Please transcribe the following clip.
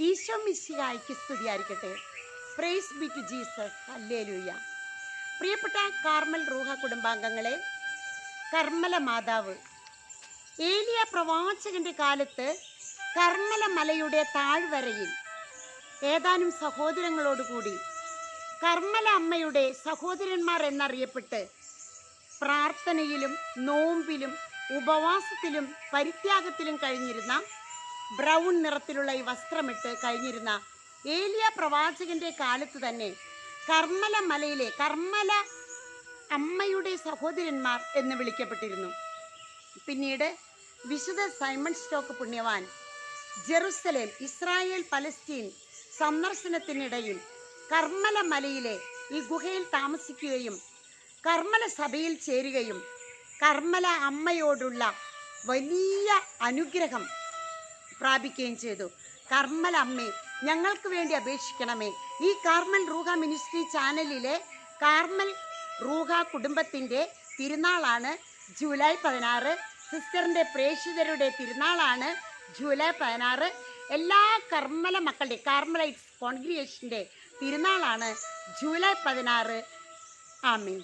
ഈശോ മിശിഹായ്ക്ക് സ്തുതിയായിരിക്കട്ടെ. Praise be to Jesus hallelujah പ്രിയപ്പെട്ട കാർമൽ റൂഹ കുടുംബാംഗങ്ങളെ കർമ്മല മാതാവ് ഏലിയ പ്രവാചകന്റെ കാലത്ത് കർമ്മല മലയുടെ താഴ്വരയിൽ ഏതാനും സഹോദരങ്ങളോടുകൂടി കർമ്മല അമ്മയുടെ സഹോദരന്മാർ എന്നറിയപ്പെട്ട് പ്രാർത്ഥനയിലും നോമ്പിലും ഉപവാസത്തിലും പരിത്യാഗത്തിലും കഴിഞ്ഞിരുന്ന ബ്രൗൺ നിറത്തിലുള്ള ഈ വസ്ത്രമിട്ട് കഴിഞ്ഞിരുന്ന ഏലിയ പ്രവാചകന്റെ കാലത്ത് തന്നെ കർമ്മല മലയിലെ കർമ്മല അമ്മയുടെ സഹോദരന്മാർ എന്ന് വിളിക്കപ്പെട്ടിരുന്നു. പിന്നീട് വിശുദ്ധ സൈമൺ സ്റ്റോക്ക് പുണ്യവാൻ ജെറുസലേം ഇസ്രായേൽ പലസ്തീൻ സന്ദർശനത്തിനിടയിൽ കർമ്മല മലയിലെ ഈ ഗുഹയിൽ താമസിക്കുകയും കർമ്മല സഭയിൽ ചേരുകയും കർമ്മല അമ്മയോടുള്ള വലിയ അനുഗ്രഹം പ്രാപിക്കുകയും ചെയ്തു. കർമ്മൽ അമ്മേ ഞങ്ങൾക്ക് വേണ്ടി അപേക്ഷിക്കണമേ. ഈ കാർമൽ റൂഹ മിനിസ്ട്രി ചാനലിലെ കാർമൽ റൂഹ കുടുംബത്തിന്റെ തിരുനാളാണ് ജൂലൈ പതിനാറ്. സിസ്റ്ററിന്റെ പ്രേക്ഷിതരുടെ തിരുനാളാണ് ജൂലൈ പതിനാറ്. എല്ലാ കർമ്മല മക്കളുടെ കാർമലൈറ്റ്സ് കോൺഗ്രിയേഷന്റെ തിരുനാളാണ് ജൂലൈ പതിനാറ്. ആമീൻ.